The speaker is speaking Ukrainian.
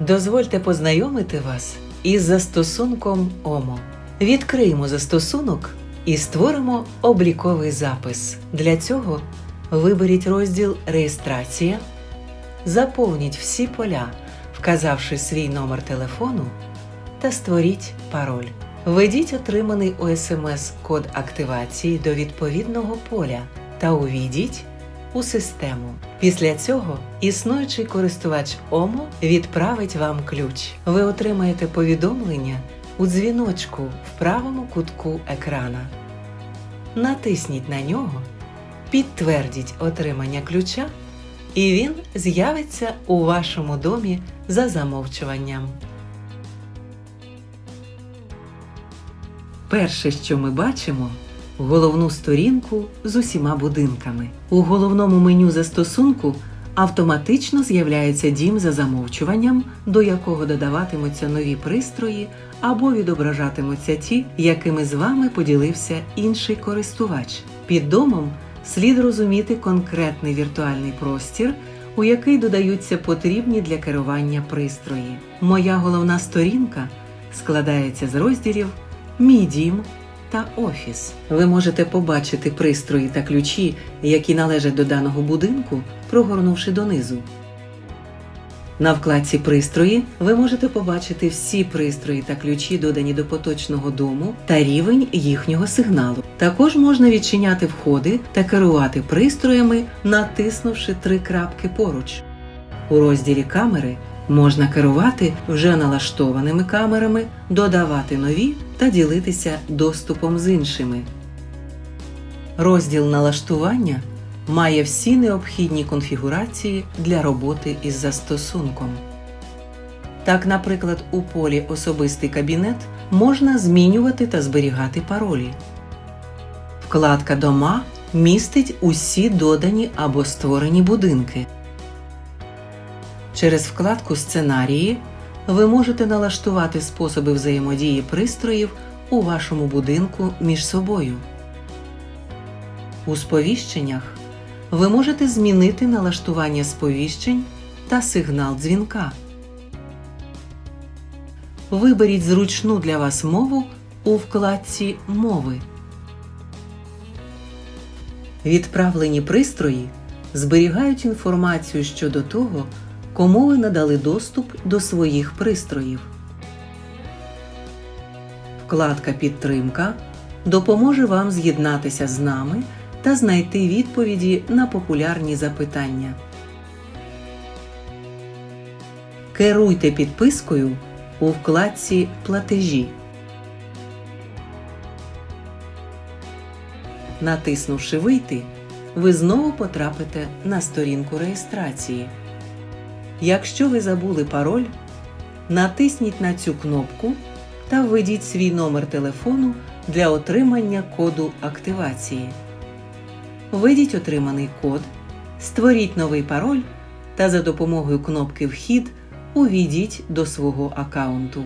Дозвольте познайомити вас із застосунком ОМО. Відкриємо застосунок і створимо обліковий запис. Для цього виберіть розділ Реєстрація, заповніть всі поля, вказавши свій номер телефону та створіть пароль. Введіть отриманий у СМС код активації до відповідного поля та увійдіть у систему. Після цього існуючий користувач ОМО відправить вам ключ. Ви отримаєте повідомлення у дзвіночку в правому кутку екрана. Натисніть на нього, підтвердіть отримання ключа, і він з'явиться у вашому домі за замовчуванням. Перше, що ми бачимо, головну сторінку з усіма будинками. У головному меню застосунку автоматично з'являється дім за замовчуванням, до якого додаватимуться нові пристрої або відображатимуться ті, якими з вами поділився інший користувач. Під домом слід розуміти конкретний віртуальний простір, у який додаються потрібні для керування пристрої. Моя головна сторінка складається з розділів Мій дім та офіс. Ви можете побачити пристрої та ключі, які належать до даного будинку, прогорнувши донизу. На вкладці Пристрої ви можете побачити всі пристрої та ключі, додані до поточного дому, та рівень їхнього сигналу. Також можна відчиняти входи та керувати пристроями, натиснувши три крапки поруч. У розділі Камери можна керувати вже налаштованими камерами, додавати нові та ділитися доступом з іншими. Розділ налаштування має всі необхідні конфігурації для роботи із застосунком. Так, наприклад, у полі Особистий кабінет можна змінювати та зберігати паролі. Вкладка Дома містить усі додані або створені будинки. Через вкладку Сценарії ви можете налаштувати способи взаємодії пристроїв у вашому будинку між собою. У сповіщеннях ви можете змінити налаштування сповіщень та сигнал дзвінка. Виберіть зручну для вас мову у вкладці Мови. Відправлені пристрої зберігають інформацію щодо того, кому ви надали доступ до своїх пристроїв. Вкладка Підтримка допоможе вам з'єднатися з нами та знайти відповіді на популярні запитання. Керуйте підпискою у вкладці Платежі. Натиснувши Вийти, ви знову потрапите на сторінку реєстрації. Якщо ви забули пароль, натисніть на цю кнопку та введіть свій номер телефону для отримання коду активації. Введіть отриманий код, створіть новий пароль та за допомогою кнопки Вхід увійдіть до свого аккаунту.